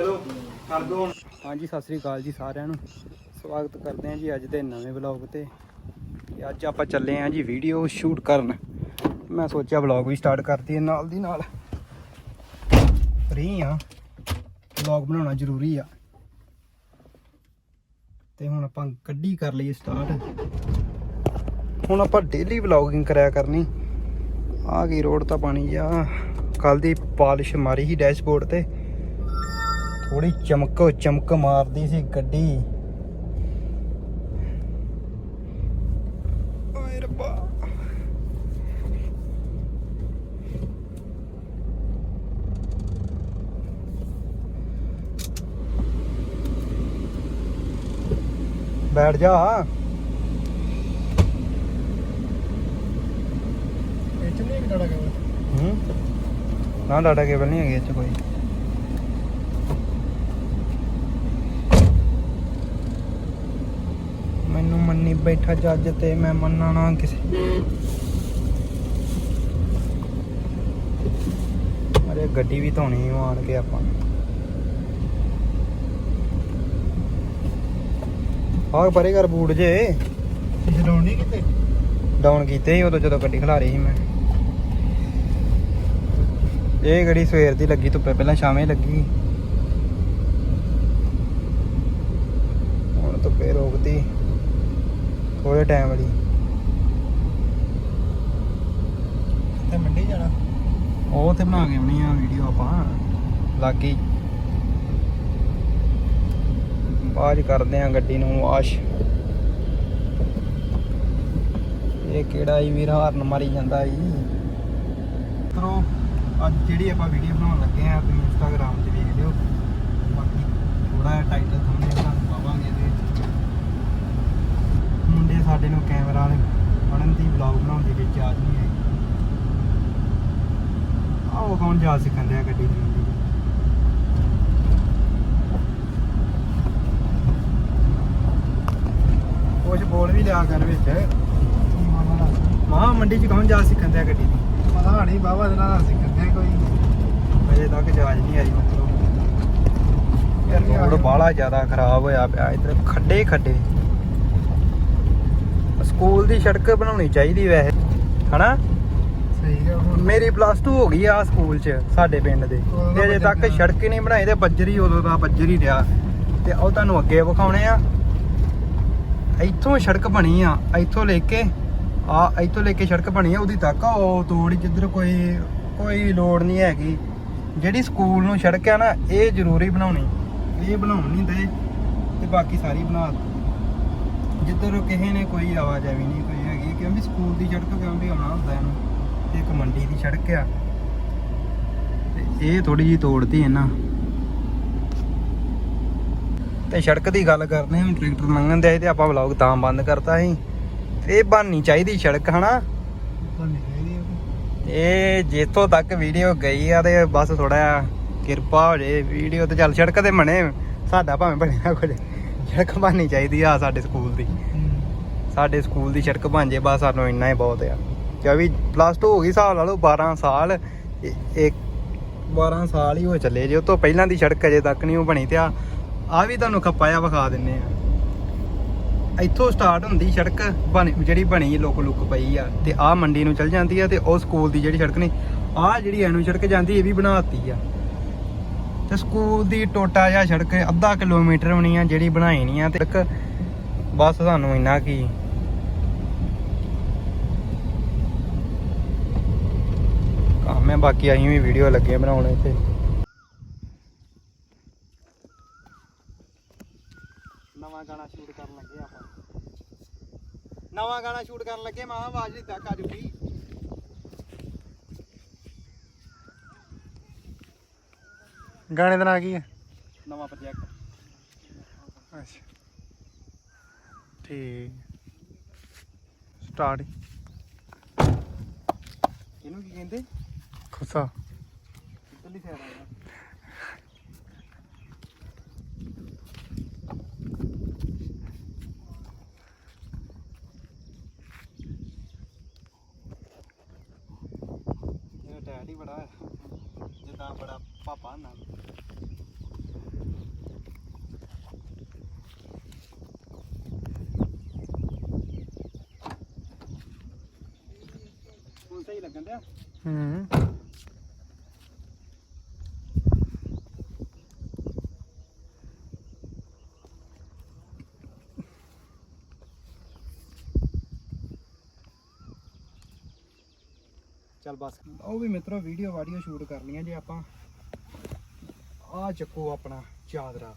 ਚਲੋ, ਕਰ ਦੋ ਹੁਣ। ਹਾਂਜੀ, ਸਤਿ ਸ੍ਰੀ ਅਕਾਲ ਜੀ ਸਾਰਿਆਂ ਨੂੰ। ਸਵਾਗਤ ਕਰਦੇ ਹਾਂ ਜੀ ਅੱਜ ਦੇ ਨਵੇਂ ਵਲੌਗ ਤੇ। ਤੇ ਅੱਜ ਆਪਾਂ ਚੱਲੇ ਹਾਂ ਜੀ ਵੀਡੀਓ ਸ਼ੂਟ ਕਰਨ। ਮੈਂ ਸੋਚਿਆ ਵਲੌਗ ਵੀ ਸਟਾਰਟ ਕਰਤੀ ਹੈ ਨਾਲ ਦੀ ਨਾਲ। ਫ੍ਰੀ ਆ ਵਲੌਗ ਬਣਾਉਣਾ ਜ਼ਰੂਰੀ ਆ। ਤੇ ਹੁਣ ਆਪਾਂ ਗੱਡੀ ਕਰ ਲਈਏ ਸਟਾਰਟ ਹੁਣ ਆਪਾਂ ਡੇਲੀ ਵਲੌਗਿੰਗ ਕਰਿਆ ਕਰਨੀ। ਆ ਗਈ ਰੋਡ ਤਾਂ ਪਾਣੀ ਆ ਕੱਲ ਦੀ ਪਾਲਿਸ਼ ਮਾਰੀ ਸੀ ਡੈਸ਼ਬੋਰਡ ਤੇ। ਥੋੜੀ ਚਮਕ ਚਮਕ ਮਾਰਦੀ ਸੀ ਗੱਡੀ। ਓਏ ਰੱਬਾ। ਬੈਠ ਜਾ। ਇਹ ਚ ਨਹੀਂ ਡੜਾ ਗਿਆ ਹੂੰ? ਨਾ ਡਾਟਾ ਕੇਬਲ ਨਹੀਂ ਹੈਗੀ ਇਹ 'ਚ ਕੋਈ। ਮੈਨੂੰ ਮੰਨੀ ਬੈਠਾ ਜੱਜ ਤੇ ਮੈਂ ਮੰਨਣਾ ਨਾ ਕਿਸੇ ਅਰੇ ਗੱਡੀ ਵੀ ਧੋਣੀ ਆਣ ਕੇ ਆਪਾਂ ਆਹ ਪਰੇ ਕਰ ਬੂਟ ਜੇ। ਚਲਾਉਣੀ ਕਿਤੇ? ਡਾਊਨ ਕੀਤੇ ਸੀ ਉਦੋਂ ਜਦੋਂ ਗੱਡੀ ਖਲਾ ਰਹੀ ਸੀ ਮੈਂ। ਇਹ ਗੱਡੀ ਸਵੇਰ ਦੀ ਲੱਗੀ ਧੁੱਪੇ ਪਹਿਲਾਂ ਸ਼ਾਮੇ ਲੱਗੀ। ਹੁਣ ਧੁੱਪੇ ਰੋਕਤੀ। ਥੋੜੇ ਟਾਈਮ ਵਾਲੀ। ਤੇ ਮੰਡੀ ਜਾਣਾ। ਉਹ ਤੇ ਬਣਾ ਕੇ ਆਉਣੀ ਆ ਵੀਡੀਓ ਆਪਾਂ। ਲੱਗੀ। ਬਾਅਦ 'ਚ ਕਰਦੇ ਆ ਗੱਡੀ ਨੂੰ ਵਾਸ਼ ਇਹ ਕਿਹੜਾ ਹੀ ਵੀਰ ਹਾਰਨ ਮਾਰੀ ਜਾਂਦਾ ਈ ਤਰੋ ਅੱਜ ਜਿਹੜੀ ਆਪਾਂ ਵੀਡੀਓ ਬਣਾਉਣ ਲੱਗੇ ਆ ਤੁਸੀਂ ਇੰਸਟਾਗ੍ਰਾਮ ਤੇ ਵੇਖ ਲਿਓ। ਬਾਕੀ ਥੋੜਾ ਜਿਹਾ ਟਾਈਟਲ ਤੁਹਾਨੂੰ ਤੁਹਾਨੂੰ ਪਾਵਾਂਗੇ ਇਹਦੇ ਵਿੱਚ ਮੁੰਡੇ ਸਾਡੇ ਨੂੰ ਕੈਮਰਾ ਵਾਲੇ ਫੜਨ ਦੀ ਵਲੌਗ ਬਣਾਉਣ ਦੀ ਵਿੱਚ ਆਜ ਨਹੀਂ ਆਈ। ਆਹ ਕੌਣ ਜਾ ਸਿੱਖਣ ਦਿਆ ਗੱਡੀ ਦੀ? ਕੁਛ ਬੋਲ ਵੀ ਲਿਆ ਕਰ ਵਿੱਚ। ਮਾਂ ਮੰਡੀ ਚ ਕੌਣ ਜਾ ਸਿੱਖਣ ਦਿਆ ਗੱਡੀ ਦੀ? ਪਤਾ ਨਹੀਂ ਬਾਬਾ ਦੇ ਨਾਲ ਅਸੀਂ ਕਰਦੇ ਕੋਈ। ਅਜੇ ਤੱਕ ਜਾਜ ਨਹੀਂ ਆਈ ਮਤਲਬ। ਯਾਰ ਰੋਡ ਬਾਹਲਾ ਜ਼ਿਆਦਾ ਖਰਾਬ ਹੋਇਆ ਪਿਆ ਇੱਧਰ ਖੱਡੇ ਖੱਡੇ ਸਕੂਲ ਦੀ ਸੜਕ ਬਣਾਉਣੀ ਚਾਹੀਦੀ ਵੈਸੇ ਹਨਾ? ਸਹੀ ਹੁਣ ਮੇਰੀ ਪਲੱਸ 2 ਹੋ ਗਈ ਆ ਸਕੂਲ 'ਚ ਸਾਡੇ ਪਿੰਡ ਦੇ। ਤੇ ਅਜੇ ਤੱਕ ਸੜਕ ਹੀ ਨਹੀਂ ਬਣਾਈ ਤੇ ਬੱਜਰ ਹੀ ਉਦੋਂ ਦਾ ਬੱਜਰ ਰਿਹਾ। ਤੇ ਉਹ ਤੁਹਾਨੂੰ ਅੱਗੇ ਵਿਖਾਉਣੇ ਆ। ਇੱਥੋਂ ਸੜਕ ਬਣੀ ਆ ਇੱਥੋਂ ਲੈ ਕੇ ਆ ਇੱਥੋਂ ਲੈ ਕੇ ਸੜਕ ਬਣੀ ਆ ਉਹਦੀ ਤੱਕ ਉਹ ਤੋੜੀ ਜਿੱਧਰ ਕੋਈ ਕੋਈ ਲੋੜ ਨਹੀਂ ਹੈਗੀ। ਜਿਹੜੀ ਸਕੂਲ ਨੂੰ ਸੜਕ ਆ ਨਾ ਇਹ ਜ਼ਰੂਰੀ ਬਣਾਉਣੀ। ਇਹ ਬਣਾਉਣ ਦੇ ਤੇ ਬਾਕੀ ਸਾਰੀ ਬਣਾ। ਜਿੱਧਰ ਕਿਸੇ ਨੇ ਕੋਈ ਆਵਾਜਾਈ ਨਹੀਂ ਕੋਈ ਹੈਗੀ ਕਿਉਂਕਿ ਸਕੂਲ ਦੀ ਸੜਕ ਕਿਉਂਕਿ ਆਉਣਾ ਹੁੰਦਾ ਇਹਨੂੰ ਤੇ ਇੱਕ ਮੰਡੀ ਦੀ ਸੜਕ ਆ। ਤੇ ਇਹ ਥੋੜੀ ਜੀ ਤੋੜਤੀ ਇਹਨਾਂ। ਤੇ ਸੜਕ ਦੀ ਗੱਲ ਕਰਦੇ ਹਾਂ ਟਰੈਕਟਰ ਲੰਘਣ ਦੇ ਤੇ ਆਪਾਂ ਵਲੌਗ ਤਾਂ ਬੰਦ ਕਰਤਾ ਸੀ। ਇਹ ਬਣਨੀ ਚਾਹੀਦੀ ਸੜਕ ਹਨਾ। ਇਹ ਜਿੱਥੋਂ ਤੱਕ ਵੀਡੀਓ ਗਈ ਆ ਤੇ ਬਸ ਥੋੜਾ ਕਿਰਪਾ ਹੋ ਜੇ ਵੀਡੀਓ ਤੇ ਚੱਲ ਸੜਕ ਤੇ ਬਣੇ ਸਾਡਾ ਭਾਵੇਂ ਬਣਿਆ ਕੁਝ। ਸੜਕ ਬਣਨੀ ਚਾਹੀਦੀ ਆ ਸਾਡੇ ਸਕੂਲ ਦੀ। ਸਾਡੇ ਸਕੂਲ ਦੀ ਸੜਕ ਬਣ ਜੇ, ਬਸ ਸਾਨੂੰ ਇੰਨਾ ਹੀ ਬਹੁਤ ਆ। ਕਿਉਂਕਿ ਪਲੱਸ 2 ਹੋ ਗਈ ਹਿਸਾਬ ਲਾ ਲਓ 12 ਸਾਲ। ਇਹ- ਇੱਕ 12 ਸਾਲ ਹੀ ਹੋ ਚੱਲੇ ਜੇ, ਉਹ ਤੋਂ ਪਹਿਲਾਂ ਦੀ ਸੜਕ ਅਜੇ ਤੱਕ ਨਹੀਂ ਉਹ ਬਣੀ ਤੇ ਆ। ਆ ਵੀ ਤੁਹਾਨੂੰ ਖੱਪਾ ਜਿਹਾ ਵਿਖਾ ਦਿੰਨੇ ਆ। ਇੱਥੋਂ ਸਟਾਰਟ ਹੁੰਦੀ ਸੜਕ ਬਣੀ, ਜਿਹੜੀ ਬਣੀ ਲੁੱਕ ਲੁੱਕ ਪਈ ਆ। ਤੇ ਆ ਮੰਡੀ ਨੂੰ ਚੱਲ ਜਾਂਦੀ ਆ ਤੇ ਉਹ ਸਕੂਲ ਦੀ ਜਿਹੜੀ ਸੜਕ ਨੇ ਆ ਜਿਹੜੀ ਐਨੂੰ ਸੜਕ ਜਾਂਦੀ, ਇਹ ਵੀ ਬਣਾਤੀ ਆ। ਤੇ ਸਕੂਲ ਦੀ ਟੋਟਾ ਜਿਹਾ ਸੜਕ ਅੱਧਾ ਕਿਲੋਮੀਟਰ ਹੋਣੀ ਆ ਜਿਹੜੀ ਬਣਾਈ ਨਹੀਂ ਆ ਤੇ ਸੜਕ ਬਸ ਸਾਨੂੰ ਇੰਨਾ ਕੀ ਕੰਮ ਹੈ ਬਾਕੀ ਅਸੀਂ ਵੀ ਵੀਡੀਓ ਲੱਗੇ ਬਣਾਉਣ ਇੱਥੇ। ਨਵਾਂ ਗਾਣਾ ਸ਼ੂਟ ਕਰਨ ਲੱਗੇ ਆਪਾਂ। ਨਵਾਂ ਗਾਣਾ ਸ਼ੂਟ ਕਰਨ ਲੱਗੇ, ਮਾਂ ਆਵਾਜ਼ ਨਹੀਂ ਤੱਕ ਆ ਗਾਣੇ ਦਾ ਨਾਂ ਕੀ ਹੈ? ਨਵਾਂ ਪ੍ਰੋਜੈਕਟ ਅੱਛਾ। ਠੀਕ। ਸਟਾਰਟ ਇਹਨੂੰ ਕੀ ਕਹਿੰਦੇ? ਖੁਸਾ। ਇੱਧਰਲੀ ਸਾਈਡ ਆ pana. ਸਹੀ ਲੱਗਣ ਦਿਆ ਹੂੰ ਚੱਲ ਬਸ ਉਹ ਵੀ ਮਿੱਤਰੋ ਵੀਡੀਓ ਵਾਡੀਓ ਸ਼ੂਟ ਕਰ ਲਈਆਂ ਜੇ ਆਪਾਂ। ਆ ਚੱਕੋ ਆਪਣਾ ਚਾਦਰਾ।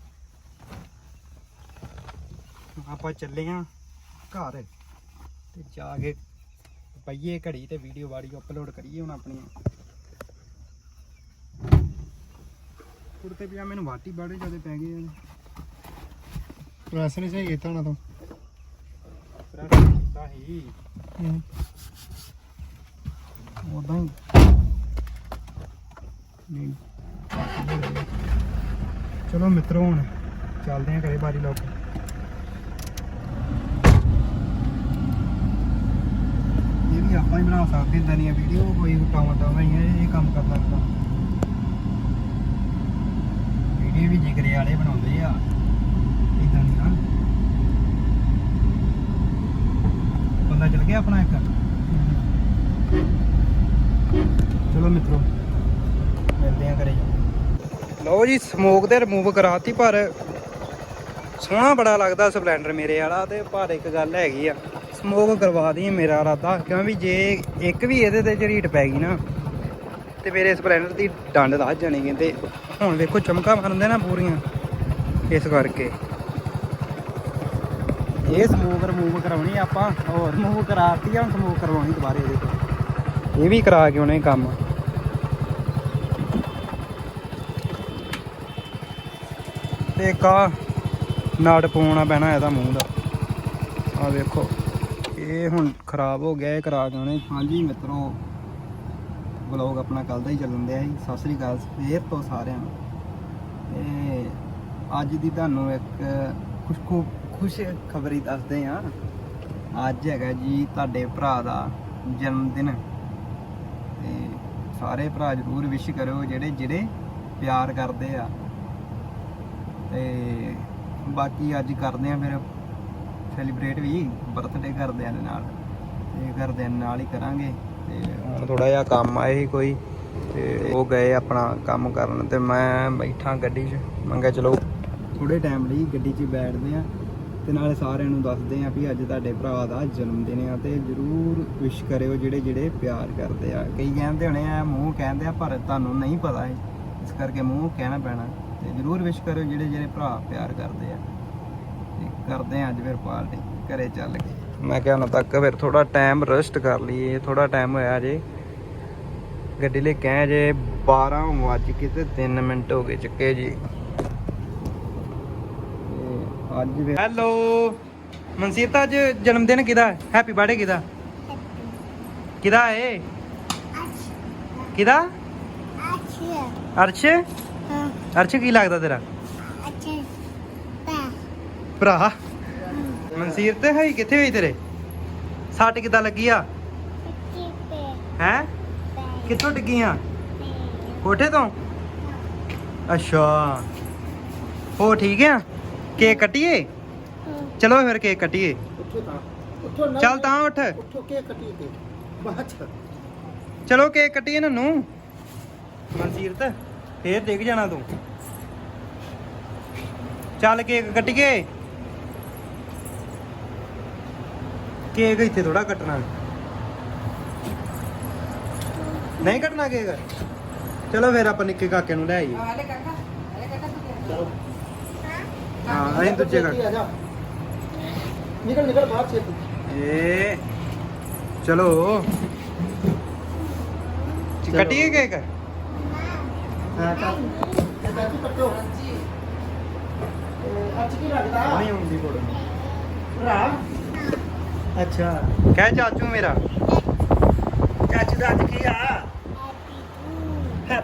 ਆਪਾਂ ਚੱਲੇ ਆ ਘਰ ਤੇ ਜਾ ਕੇ ਪਈਏ ਘੜੀ ਤੇ ਵੀਡੀਓ ਵਾਡੀਓ ਅਪਲੋਡ ਕਰੀਏ ਹੁਣ ਆਪਣੀਆਂ ਕੁੜਤੇ ਪਜਾਮੇ ਨੂੰ ਵਾਟੀ ਬਾੜੇ ਜ਼ਿਆਦਾ ਪੈ ਗਏ ਆ ਪ੍ਰੈਸ ਨਹੀਂ ਸਹੀ ਕੀਤਾ ਨਾ ਤੂੰ ਪ੍ਰੈਸ ਕੀਤਾ ਹੀ। ਉਦਾਂ ਨਹੀਂ। ਚਲੋ ਮਿੱਤਰੋ, ਹੁਣ ਚੱਲਦੇ ਆਂ ਘਰੇ ਬਾਰੀ ਲੋਕ। ਇਹ ਵੀ ਆਪਾਂ ਹੀ ਬਣਾ ਸਕਦੇ ਇਦਾਂ ਦੀਆਂ ਵੀਡੀਓ, ਕੋਈ ਕੰਮ ਤਾਂ ਨਹੀਂ ਹੈ ਇਹ ਕੰਮ ਕਰ ਸਕਦਾ ਵੀਡੀਓ ਵੀ ਜਿਗਰੇ ਵਾਲੇ ਬਣਾਉਂਦੇ ਆ ਇਦਾਂ ਦੀਆਂ ਬੰਦਾ ਚਲ ਗਿਆ ਆਪਣਾ ਇੱਕ। ਚਲੋ ਮਿੱਤਰੋ, ਮਿਲਦੇ ਆ ਘਰੇ। ਲਓ ਜੀ ਸਮੋਕ ਤੇ ਰਿਮੂਵ ਕਰਾਤੀ, ਪਰ ਸੋਹਣਾ ਬੜਾ ਲੱਗਦਾ ਸਪਲੈਂਡਰ ਮੇਰੇ ਵਾਲਾ ਤੇ, ਪਰ ਇੱਕ ਗੱਲ ਹੈਗੀ ਆ ਸਮੋਕ ਕਰਵਾ ਦੀ ਮੇਰਾ ਇਰਾਦਾ, ਕਿਉਂਕਿ ਜੇ ਇੱਕ ਵੀ ਇਹਦੇ ਤੇ ਝਰੀਟ ਪੈ ਗਈ ਨਾ, ਤੇ ਮੇਰੇ ਸਪਲੈਂਡਰ ਦੀ ਡੰਡ ਦੱਸ ਜਾਣੀ ਕਹਿੰਦੇ ਹੁਣ ਵੇਖੋ ਚਮਕਾ ਮਾਰਦੇ ਨਾ ਪੂਰੀਆਂ, ਇਸ ਕਰਕੇ। ਇਹ ਸਮੋਕ ਰਿਮੂਵ ਕਰਾਉਣੀ ਆਪਾਂ, ਹੋਰ ਰਿਮੂਵ ਕਰਾਤੀ ਆ, ਹੁਣ ਸਮੋਕ ਕਰਵਾਉਣੀ ਦੁਬਾਰੇ ਇਹਦੇ ਤੇ। ਇਹ ਵੀ ਕਰਾ ਕੇ ਉਹਨੇ ਕੰਮ। ਤੇ ਇੱਕ ਆ ਨਾੜ ਪਾਉਣਾ ਪੈਣਾ ਇਹਦਾ ਮੂੰਹ ਦਾ। ਆ ਵੇਖੋ, ਇਹ ਹੁਣ ਖਰਾਬ ਹੋ ਗਿਆ, ਇਹ ਕਰਾ ਕੇ ਉਹਨੇ ਹਾਂਜੀ ਮਿੱਤਰੋ, ਵਲੌਗ ਆਪਣਾ ਕੱਲ ਦਾ ਹੀ ਚੱਲਣ ਦਿਆ ਜੀ ਸਤਿ ਸ੍ਰੀ ਅਕਾਲ, ਫੇਰ ਤੋਂ ਸਾਰਿਆਂ ਨੂੰ। ਤੇ ਅੱਜ ਦੀ ਤੁਹਾਨੂੰ ਇੱਕ ਖੁਸ਼ ਖੂ ਖੁਸ਼ ਖਬਰੀ ਦੱਸਦੇ ਆ ਅੱਜ ਹੈਗਾ ਜੀ ਤੁਹਾਡੇ ਭਰਾ ਦਾ ਜਨਮ ਦਿਨ ਤੇ ਸਾਰੇ ਭਰਾ ਜਰੂਰ ਵਿਸ਼ ਕਰਿਓ ਜਿਹੜੇ ਜਿਹੜੇ ਪਿਆਰ ਕਰਦੇ ਆ। ਤੇ ਬਾਕੀ ਅੱਜ ਕਰਦੇ ਆ ਫਿਰ ਸੈਲੀਬ੍ਰੇਟ ਵੀ ਬਰਥਡੇ ਕਰਦਿਆਂ ਦੇ ਨਾਲ, ਤੇ ਘਰਦਿਆਂ ਨਾਲ ਹੀ ਕਰਾਂਗੇ, ਤੇ ਹੁਣ ਥੋੜਾ ਜਿਹਾ ਕੰਮ ਆਏ ਸੀ ਕੋਈ, ਤੇ ਉਹ ਗਏ ਆਪਣਾ ਕੰਮ ਕਰਨ, ਤੇ ਮੈਂ ਬੈਠਾ ਗੱਡੀ 'ਚ, ਮੈਂ ਚਲੋ ਥੋੜੇ ਟਾਈਮ ਲਈ ਗੱਡੀ 'ਚ ਬੈਠਦੇ ਆ ਤੇ ਨਾਲੇ ਸਾਰਿਆਂ ਨੂੰ ਦੱਸਦੇ ਆ ਵੀ ਅੱਜ ਤੁਹਾਡੇ ਭਰਾ ਦਾ ਜਨਮ ਦਿਨ ਆ, ਤੇ ਜਰੂਰ ਵਿਸ਼ ਕਰਿਓ ਜਿਹੜੇ ਜਿਹੜੇ ਪਿਆਰ ਕਰਦੇ ਆ, ਕਈ ਕਹਿੰਦੇ ਹੋਣੇ ਆ, ਮੂੰਹ ਕਹਿੰਦੇ ਆ, ਪਰ ਤੁਹਾਨੂੰ ਨਹੀਂ ਪਤਾ ਹੈ ਇਸ ਕਰਕੇ ਮੂੰਹ ਕਹਿਣਾ ਪੈਣਾ। ਤੇ ਜਰੂਰ ਵਿਸ਼ ਕਰਿਓ ਜਿਹੜੇ ਜਿਹੜੇ ਭਰਾ ਪਿਆਰ ਕਰਦੇ ਆ। ਤੇ ਕਰਦੇ ਆ ਅੱਜ ਫਿਰ ਪਾਰਟੀ ਘਰੇ ਚੱਲ ਕੇ। ਮੈਂ ਕਿਹਾ ਉਹਨਾਂ ਤੱਕ ਫਿਰ ਥੋੜਾ ਟਾਈਮ ਰੈਸਟ ਕਰ ਲਈਏ ਥੋੜਾ ਟਾਈਮ ਹੋਇਆ ਜੇ। ਗੱਡੀ ਲੈ ਕੇ ਆਏ ਜੇ 12 ਵੱਜ ਕੇ ਤੇ 3 ਮਿੰਟ ਹੋ ਗਏ ਚੱਕੇ ਜੀ। ਅੱਜ ਵੀ ਹੈਲੋ ਮਨਸੀਰ ਤਾਂ ਅੱਜ ਜਨਮ ਦਿਨ ਕਿਹਦਾ? ਹੈਪੀ ਬਰਥਡੇ ਕਿਹਦਾ? ਕਿਹਦਾ ਏ ਕਿਹਦਾ? ਅਰਸ਼। ਅਰਸ਼? ਕੀ ਲੱਗਦਾ ਤੇਰਾ? ਭਰਾ। ਮਨਸੀਰ ਤੇ ਹੈ ਕਿੱਥੇ ਹੋਈ ਤੇਰੇ? ਸੱਟ ਕਿੱਦਾਂ ਲੱਗੀ ਆ? ਹੈ? ਕਿੱਥੋਂ ਡਿੱਗੀਆਂ ਕੋਠੇ ਤੋਂ? ਅੱਛਾ। ਹੋ ਠੀਕ ਆ? ਕੇਕ ਕੱਟੀਏ? ਚਲੋ ਫਿਰ ਕੇਕ ਕੱਟੀਏ। ਚੱਲ ਤਾਂ ਉੱਠ। ਚਲੋ ਕੇਕ ਕੱਟੀਏ ਨਨੂੰ ਮਨਸੀਰਤ ਫੇਰ ਡਿੱਗ ਜਾਣਾ ਤੂੰ। ਚੱਲ ਕੇਕ ਕੱਟੀਏ। ਕੇਕ ਇੱਥੇ ਥੋੜਾ ਕੱਟਣਾ। ਨਹੀਂ ਕੱਟਣਾ ਕੇਕ? ਚਲੋ ਫੇਰ ਆਪਾਂ ਨਿੱਕੇ ਕਾਕੇ ਨੂੰ ਲੈ ਆਈਏ। ਚਲੋ। ਹਾਂ। ਅਸੀਂ ਦੂਜੇ ਜਾ। ਨਿਕਲ ਨਿਕਲ ਬਾਹਰ ਛੇਤੀ। ਏ ਚਲੋ। ਚਲੋ। ਕੱਟੀਏ ਕੇਕ? ਹਾਂ ਤਾਂ ਇਹ ਚਾਚੀ ਕੱਟੋ ਇਹ ਅੱਜ ਕੀ ਲੱਗਦਾ ਨਹੀਂ ਹੁੰਦੀ ਕੋਲ ਭਰਾ ਅੱਛਾ। ਕਹਿ ਚਾਚੂ ਮੇਰਾ। ਚਾਚੀ ਦਾ ਅੱਜ ਕੀ ਆ?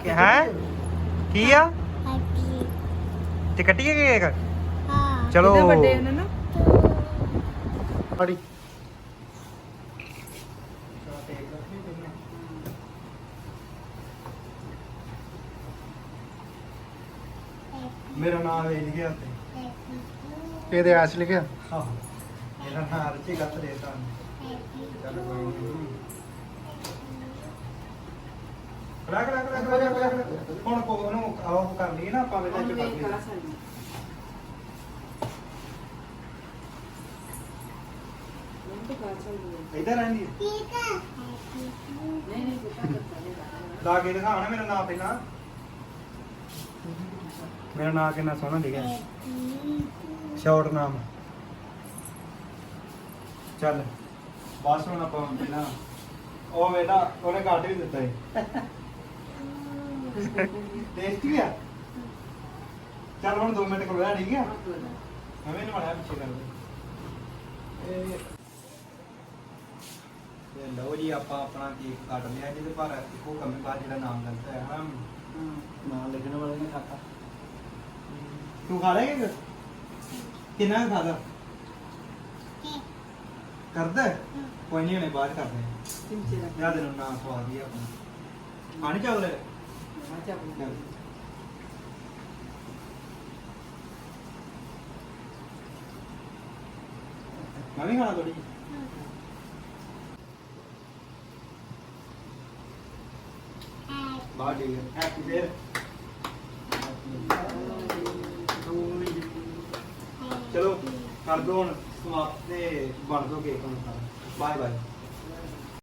ਹੈ? ਕੀ ਆ? ਤੇ ਕੱਟੀਏ ਕੇਕ? ਚਲੋ। ਬੜੀ ਮੇਰਾ ਨਾਮ ਵੇਚ ਗਿਆ ਤੇ ਇਹਦੇ ਆਸ ਲਿਖਿਆ? ਹਾਂ। ਮੇਰਾ ਨਾਮ ਅਰਚੀ ਗੱਤ ਦੇਤਾ ਚੱਲ ਕੋਈ। ਰੱਖ ਰੱਖ ਰੱਖ ਰੱਖ ਰੱਖ, ਰੱਖ ਹੁਣ ਕੋ ਉਹਨੂੰ ਕਰ ਲਈ ਨਾ ਆਪਾਂ ਵਿੱਚ ਇਹ ਲਈ ਇੱਧਰ ਨਹੀਂ ਨਹੀਂ ਬੁੱਕਾ ਕਰਤਾ ਹੈ ਲਾ ਕੇ ਦਿਖਾ ਨਾ ਮੇਰਾ ਨਾਮ ਪਹਿਲਾਂ। ਮੇਰਾ ਨਾਮ ਕਿੰਨਾ ਸੋਹਣਾ ਲਿਖਿਆ ਸ਼ਾਰਟ ਨਾਮ। ਚੱਲ, ਬਸ ਹੁਣ ਆਪਾਂ ਪਹਿਲਾਂ ਉਹ ਵੇਲਾ ਉਹਨੇ ਕੱਟ ਵੀ ਦਿੱਤਾ ਹੈ ਟੇਸਟੀ ਆ? ਚੱਲ ਹੁਣ 2 ਮਿੰਟ ਕੋਲ ਰਹਿ ਠੀਕ ਆ? ਹਮੇ ਨੇ ਮਾੜਾ ਪਿੱਛੇ ਕਰ ਦੇ ਇਹ ਤੇ ਲਓ ਜੀ, ਆਪਾਂ ਆਪਣਾ ਕੇਕ ਕੱਟ ਲਿਆ ਜਿਹਦੇ ਪਰ ਇੱਕੋ ਕਮੀ ਬਾਅਦ ਜਿਹੜਾ ਨਾਮ ਗਲਤ ਹੈ ਹਨਾ? ਨਾਮ ਲਿਖਣ ਵਾਲੇ ਨੇ ਖਾਤਾ। ਤੂੰ ਖਾ ਲੇਗਾ ਕਿੰਨਾ ਕੁ ਖਾਦਾ ਕਰਦਾ ਹੈ? ਕੋਈ ਨਹੀਂ ਹਣੇ ਬਾਅਦ ਕਰਦੇ ਹਾਂ। ਯਾਦ ਨੂੰ ਸਵਾਦ ਹੀ ਆ ਆਪਣਾ। ਆਣੀ ਚਾਵਲ? ਮੈਂ ਵੀ ਖਾਣਾ ਥੋੜੀ ਬਾਹਰ ਠੀਕ ਹੈ ਹੈਪੀ ਫੇਰ। ਚਲੋ ਕਰ ਦੋ ਹੁਣ ਸਮਾਪਤ ਤੇ ਬਣ